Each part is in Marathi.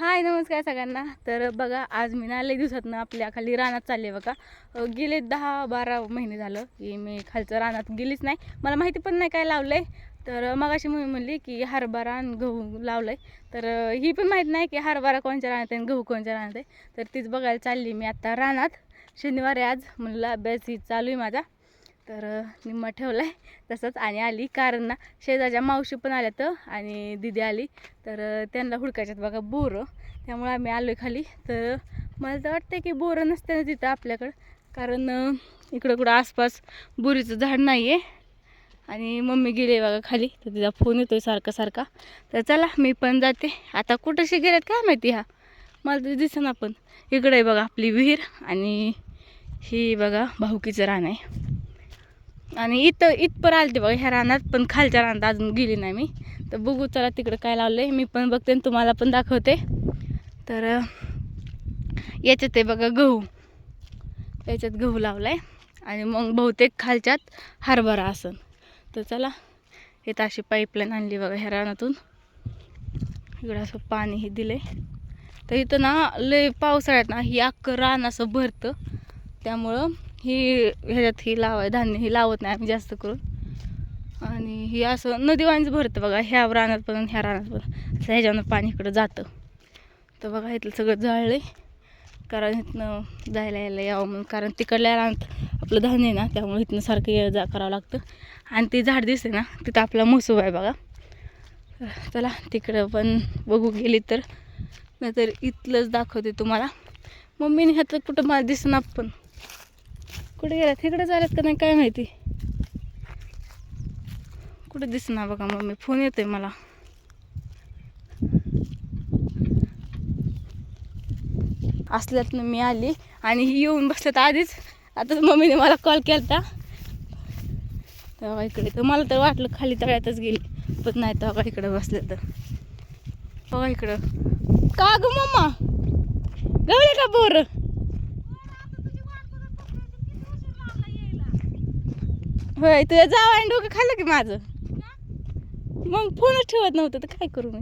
हाय नमस्कार सगळ्यांना. तर बघा आज मी ना लई दिवसातनं आपल्या खाली रानात चालले बघा. गेले दहा बारा महिने झालं की मी खालचं रानात गेलीच नाही. मला माहिती पण नाही काय लावलं आहे तर मग अशी मी म्हणली की हरभरा आणि गहू लावलं आहे तर ही पण माहीत नाही की हरभरा कोणच्या रानात आहे आणि गहू कोणच्या रानात आहे. तर तीच बघायला चालली मी आत्ता रानात. शनिवार आहे आज. म्हणलं अभ्यास ही चालू आहे माझा. तर निम्मा ठेवला आहे तसंच आणि आली कारण. ना शेजारच्या मावशी पण आल्या तर आणि दिदी आली. तर त्यांना हुडकायच्यात बघा बोरं. त्यामुळे आम्ही आलो आहे खाली. तर मला तर वाटतं की बोरं नसते ना तिथं आपल्याकडं. कारण इकडं कुठं आसपास बोरीचं झाड नाही आहे आणि मम्मी गेली आहे बघा खाली. तर तिचा फोन येतो आहे सारखा सारखा. तर चला मी पण जाते. आता कुठंशी गेल्यात काय माहिती हा? मला तर दिसेना पण. इकडं आहे बघा आपली विहीर आणि ही बघा भाऊकीचं रान आहे. आणि इथं इथपर आलते बघा ह्या रानात पण खालच्या रानात अजून गेली नाही मी. तर बघू चला तिकडं काय लावलं आहे मी पण बघते आणि तुम्हाला पण दाखवते. तर याच्यात आहे बघा गहू. याच्यात गहू लावला आहे आणि मग बहुतेक खालच्यात हरभरा असन. तर चला इथं अशी पाईपलाईन आणली बघा ह्या रानातून. इकडं असं पाणी हे दिलं आहे तर इथं ना लय पावसाळ्यात ना ही अख्खं रान असं भरतं. त्यामुळं ही ह्याच्यात ही लावाय धान्य ही लावत नाही आम्ही जास्त करून. आणि ही असं नदीवाणीच भरतं बघा ह्या रानात पण ह्या रानात पण. असं ह्याच्यानं पाणी इकडं जातं. तर बघा इथलं सगळं जळलं कारण इथनं जायला यायला यावं म्हणून कारण तिकडल्या रानात आपलं धान्य आहे ना त्यामुळे इथनं सारखं ये जा करावं लागतं. आणि ते झाड दिसते ना तिथं आपला मसूब आहे बघा. चला तिकडं पण बघू गेली तर. नाहीतर इथलंच दाखवते तुम्हाला. मम्मीने ह्यात कुठं मला दिसणार पण. कुठे गेला? तिकडे चालत का नाही? काय माहिती? कुठे दिसणार बघा मम्मी. फोन येतोय मला. असल्यातनं मी आली आणि ही येऊन बसल्यात आधीच. आता मम्मीने मला कॉल केला तेव्हा इकडे तर मला तर वाटलं खाली तळ्यातच गेली पण नाही तेव्हा इकडे बसले तर. बघा इकडं का ग मम्मा? गवले का बोर होय तुझ्या जावा आणि डोकं खाल्लं की माझं? मग फोनच ठेवत नव्हतं तर काय करू मी?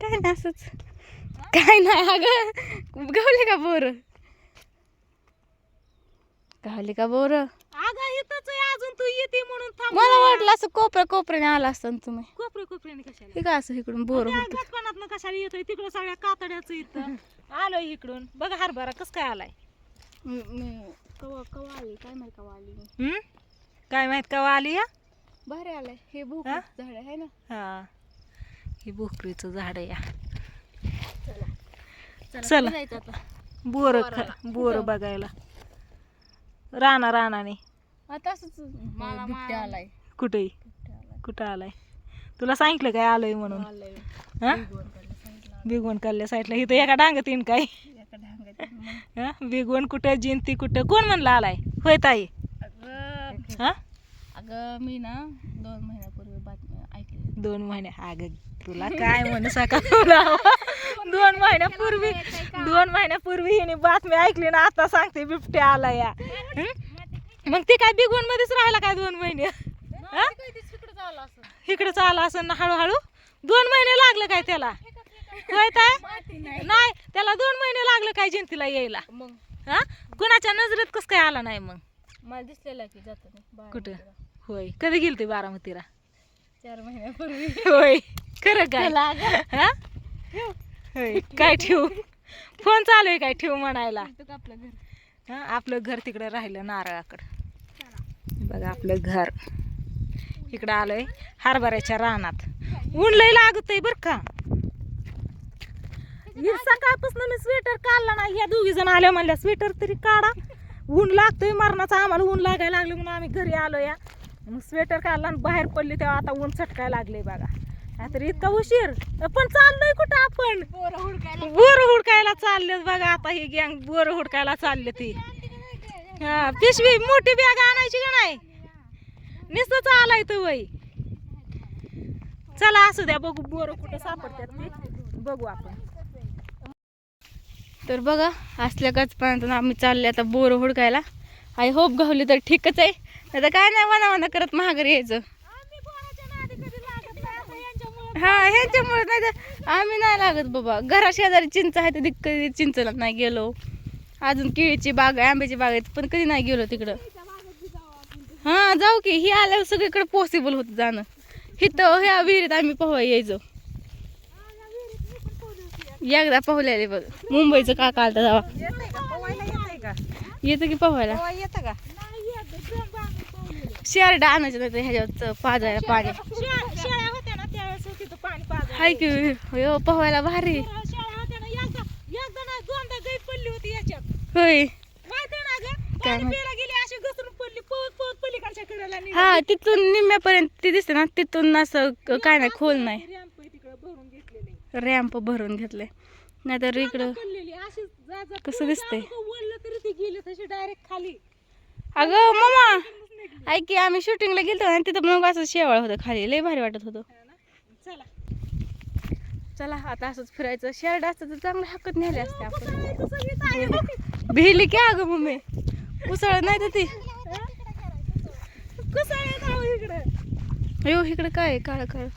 काय नाही असंच. काय नाही अगं गवले का बोर? गावले का बोर? अजून तू येते म्हणून मला वाटलं असं कोपऱ्या कोपऱ्याने आला असतं ना तुम्ही. कोपरे कोपऱ्याने कशाला? हे काय असं इकडून बोर होत? कशाला येतोय? तिकडं सगळ्या कातड्याचं इथं. आलोय इकडून. बघा हरभरा कस काय आलाय. कवा कवा आली? काय माहिती कवा आली मी. हम्म? काय माहीत का आली या भारी आलाय. हे भूक हा? झाड आहे ना? हा. हे भोकरीचं झाड आहे या. चला. चला. कुठं जायचं आता. बोर बोराला. बोर बघायला. राणा राणाने. आता असंच मला बिबट्या आलाय. कुठे आलाय. कुठं आलाय? तुला सांगितलं काय आलोय म्हणून. हा. बिगवण काढल्या साईडला इथं एका डांगत येईन काय? हा? बिगवण कुठं जिंती कुठं? कोण म्हणलं आलाय? होय ताई. अगं हा? अगं मी ना दोन महिन्यापूर्वी बातमी ऐकली दोन महिने? अगं तुला काय म्हणू सका तुला दोन महिन्यापूर्वी दोन महिन्यापूर्वी हिने बातमी ऐकली ना आता सांगते बिबट्या आला या. हं? मग ते काय बिगवण मध्येच राहिला काय दोन महिने? हा? इकडे आला असं ना हळूहळू? दोन महिने लागलं काय त्याला? नाही. त्याला दोन महिने लागलं काय जयंतीला यायला. मग? हा? कुणाच्या नजरेत कस काय आला नाही मग? मला दिसलेला की जाताना कुठं. होय. कधी गेली ते बारामतीला? चार महिन्यापूर्वी. होय. खरं काय. हा? होय. काय ठेवू? फोन चालू आहे काय ठेवू म्हणायला? आपलं घर? हा आपलं घर तिकडं राहिलं नारळाकडं. बघा आपलं घर. इकडं आलोय हरभऱ्याच्या रानात. ऊन लय लागतंय बर का. ही सकाळपासून मी स्वेटर काढला नाही. या दोघी जण आल्या म्हणल्या स्वेटर तरी काढा. ऊन लागतंय मरणाचं. आम्हाला ऊन लागायला लागलं म्हणून आम्ही घरी आलो या मग स्वेटर काढला आणि बाहेर पडली तेव्हा आता ऊन चटकायला लागले बघा. नाहीतर इतका उशीर. पण चाललोय कुठं आपण? बोर हुडकायला. चाललेत बघा आता ही गँग बोर हुडकायला चालले ती. हा पिशवी मोठी बॅग आणायची का नाही? नुसतं चालाय तर वय. चला असू द्या बघू बोर कुठं सापडतात ते. बघू आपण. तर बघा असल्या गचपाण्यातून आम्ही चालले आता बोर हुडकायला. आय होप गावली तर ठीकच आहे. तर काय नाही वना वना करत महागारी यायचं. हा ह्याच्यामुळे नाही तर आम्ही नाही लागत बाबा. घरा शेजारी चिंच आहे तर कधी चिंचला नाही गेलो. अजून केळीची बाग आहे आंब्याची बाग आहे पण कधी नाही गेलो तिकडं. हा जाऊ की ही आल्यावर सगळीकडे पॉसिबल होतं जाणं. हिथं ह्या विहिरीत आम्ही पोहाय यायचो. एकदा पवल्याले बघ. मुंबईचं का कालता जावा येतं की पवायला येतं का शेरड आणायचं नाही ह्याच्यात पाजायला पाणी. हाय की हो पवायला भारी. होय. हा तिथून निम्म्यापर्यंत ती दिसते ना तिथून असं काय नाही खोल नाही रॅम्प आहे तिकडं भरून घेतलेली रॅम्प भरून घेतले नाहीतर इकडं कसं दिसतंय? गेली डायरेक्ट खाली. अगं मामा! ऐक की आम्ही शूटिंगला गेलतो ना तिथं मग असं शेवाळ होतं खाली. लय भारी वाटत होतं. हा? चला. चला आता असंच फिरायचं. शेरड असतं तर चांगलं हकत नेले असते आपण तयारी. भिली की अगं मम्मी? उसळ नाही तर ती. कसं आहे जाऊ इकडं? अयो इकडं काय? काळं काळं.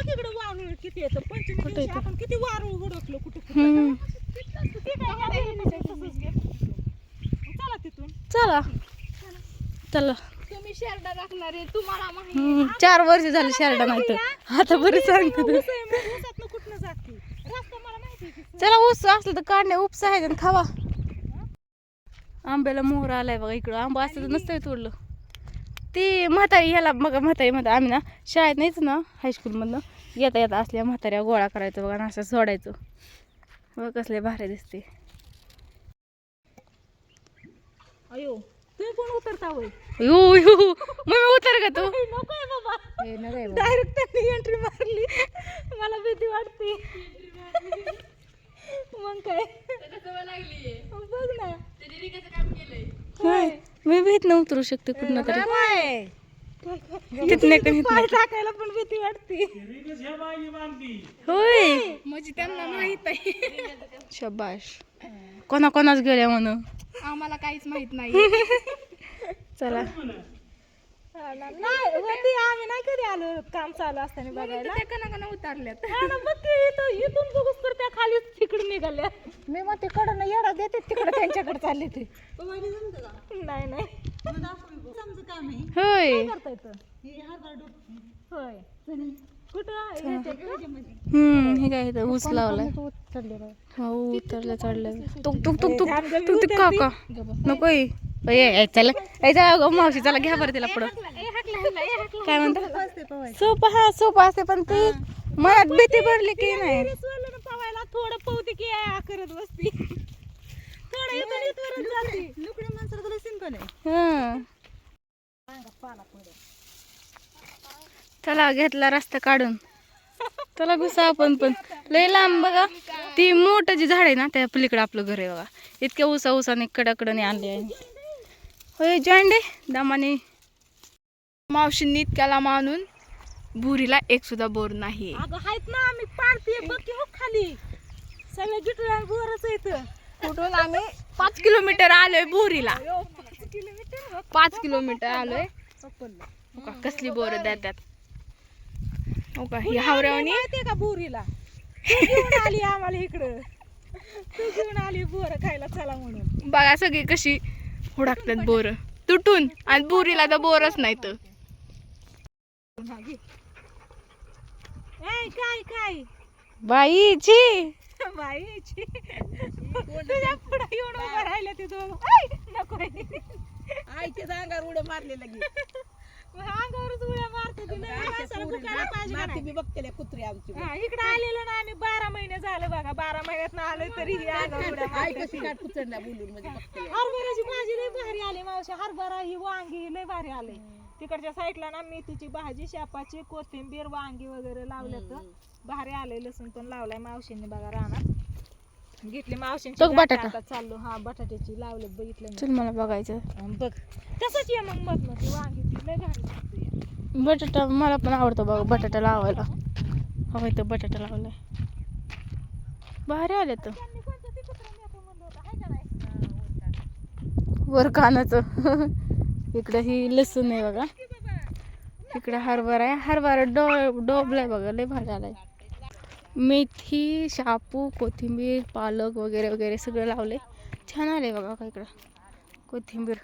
तिकडं किती येतं? पंचमी कुठं दिवशी येतं? आपण किती हुडकलो कुठं कुठं? हम्म. ते काय करायचं नाही, तसंच घे. चला तिथून. चला. चला. तुम्ही शेरडा राखणार आहे तुम्हाला माहिती हम्म, चार वर्ष झाले शेरडा नाही तर. आता बरं सांगते तू ऊस आहे, मग ऊसातनं कुठनं जाते? रस्ता मला माहिती आहे की. चला ऊस असलं तर काढणे उपसा आहे आणि खावा. आंब्याला मोहर आलाय बघा इकडं. आंबा असतं तर नसतंय तोडलं. ती म्हातारी ह्याला बघा म्हातारी म्हातारी आम्ही ना शाळेत नाहीच ना हायस्कूलमधनं येता येता असल्या म्हाताऱ्या गोळा करायचं बघा आणि असं सोडायचं. बघ कसले भारी दिसते. अयो तुम्ही पण उतरता होय यू यू मग उतर का तू. बाबा. डायरेक्ट त्यांनी एंट्री मारली. मला भीती वाटते. मग काय? बघ ना. मी भीत न उतरू शकते कुठं तरी. तिथनं एक हिथनं पाय. टाकायला पण भीती वाटते होय. म्हणजे त्यांना माहीत आहे. शबाश. कोणा कोणाच गेल्या म्हणून. आम्हाला काहीच माहीत नाही. चला. नाही होती आम्ही नाही कधी आलो काम चालू असताना बघायला. त्या कना उतारल्यात. इथून बघूस तर त्या खाली तिकडून निघाल्या. मी मग तिकडं येडा देते तिकडे त्यांच्याकडे चालले ते. नाही नाही. होय. करता येतं होय. कुठं हम्म हे काय इथं ऊस लावलाय. हो उतरलं चढलं तुक तुक तुक तुक तुक तुक काका. नको ए, चला. ए, चला गं, मावशी चला घ्या बरं तिला पुढं. काय म्हणता? सोपं हा सोपं असते पण ती मनात भीती भरली की नाही. पवायला थोडं पवते की आ करत बसती. थोडं इथून इथवरच जाते. लुकड्या माणसाला तुला सिंपल आहे. चला घेतला रस्ता काढून. चला घुसा आपण पण. लय लांब बघा. ती मोठं जी झाड आहे ना त्या पलीकडे आपलं घर आहे बघा. इतक्या उसा उसाने कडाकडने आणले आहे. होय आहे दामाने. मावशींनी इतक्याला मानून भुरीला एक सुद्धा बोर नाही अगं आहेत ना आम्ही पाडते बघ हो खाली. सगळे बोरच येत कुठून आम्ही पाच किलोमीटर आलोय भुरीला पाच किलोमीटर? किलोमीटर आलोय. हो का, कसली बोर देतात? हो का ही हावऱ्यावणी? माहितीये का बोरीला? आली आम्हाला इकडं. तू घेऊन आली बोर खायला चला म्हणून. बघा सगळी कशी हुडकतात बोर. तुटून. आणि बोरीला तर बोरच नाही तर. ए काय काय? बाई छी. बाई छी. तुझ्या पुढे येऊन उभं राहिलं ते दोघं आय, नको आईच्या अंगावर उड्या मारले लगी मग अंगावरच उड्या मारते बघते कुत्री आमची हा, इकडं आलेलो ना आम्ही. बारा महिने झालं बघा. बारा महिन्यात आलोय तरी ही अंगावर उड्या आई मारते. कशी काय कुचडल्या बोलून म्हणजे बघते मावशी हरभरा ही वांगी लय भारी आले. तिकडच्या साईडला ना मेथीची भाजी शेपाची कोथिंबीर वांगी वगैरे लावल्यात. भारी आले लसूण पण लावलाय मावशींनी बघा रानात. घेतली मावशींची बटाटा. आता चाललो. हा बटाट्याची लावलेत बघितलं. चल मला बघायचं. बघ तसंच ये मग मत ती वांगी ती लय भारी. बटाटा मला पण आवडतो बघा बटाटा लावायला. हवा इथं बटाटा लावलाय. भारी आले तर त्यांनी कोणतं ते कुत्रं नेतं म्हणलं होतं, हाय का नाही? वर कानाचं. इकडं ही लसूण आहे बघा. इकडं इकडे हरभरा आहे. हरभरा डो डोबलाय बघा लय भारी आलाय. मेथी शापू कोथिंबीर पालक वगैरे वगैरे सगळं लावले छान आले बघा का इकडं? कोथिंबीर.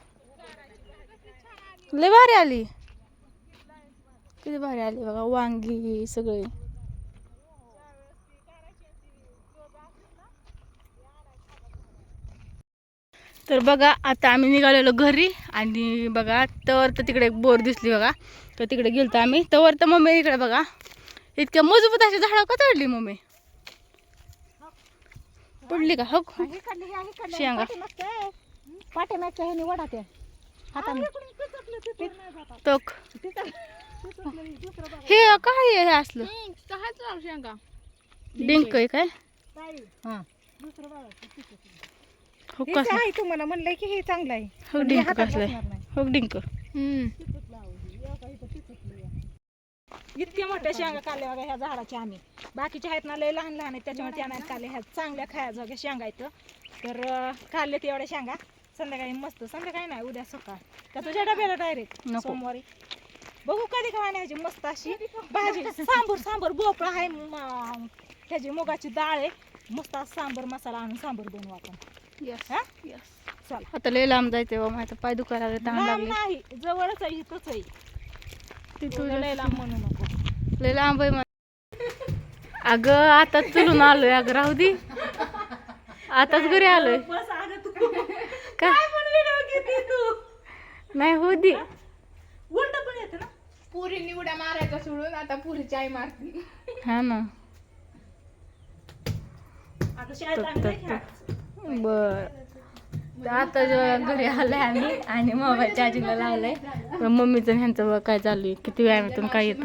लय भारी आली. किती भारी आली बघा. वांगी सगळे. तर बघा आता आम्ही निघालेलो घरी आणि बघा तर तर तिकडे एक बोर दिसली बघा. तर तिकडे गेलतो आम्ही. तर तर मम्मी इकडे बघा. इतक्या मजबूत अशी झाडं का चढली मम्मी? पडली का? हो शेंगा. तक. हे काय आहे हे असलं? शेंगा. डिंक आहे काय? हा हो कसलं आहे तुम्हाला? म्हणलंय की हे चांगलं आहे. हो पण हे डिंक हातात कसलं बसणार नाही. हो डिंक. हम्म. इतक्या मोठ्या शेंगा काढल्या बघा ह्या झाडाच्या आम्ही. बाकीच्या आहेत ना लय लहान लहान आहेत. त्याच्यामुळे त्या नाही काढल्या ह्या चांगल्या बघा शेंगा आहेत. तर अं, काढलेत एवढ्या शेंगा. संध्याकाळी मस्त. संध्याकाळी नाही उद्या सकाळ. का तुझ्या डब्याला डायरेक्ट नको. सोमवारी. बघू कधी का न्यायची मस्त अशी भाजी. सांबर सांबर भोपळा आहे. म- त्याची मुगाची डाळ आहे. मस्त असं सांबर मसाला आणून सांबर बनवू आपण. यस हा? यस चल आता लय लांब जायचंय बा माझ्या पाय दुखायला लागले तहान लांब लागली नाही जवळच आहे इथंच आहे. तिथून लय लांब म्हणू नको. लय लांब आहे मा- अगं आता चलून आलोय अगं राहू दे. आताच घरी आलोय. बस अगं तू. का? तू नाही हो दे. उलट पण येते ना? पुरी निवड्या मारायचा सोडून आता पुरीची आई मारती. हा ना. आता शाळेत. बर. आता जेव्हा घरी आलोय आम्ही आणि मोबाईल चार्जिंगला लावलाय. मम्मीचं ह्यांचं काय चालू आहे. किती व्यायामातून काय येतं.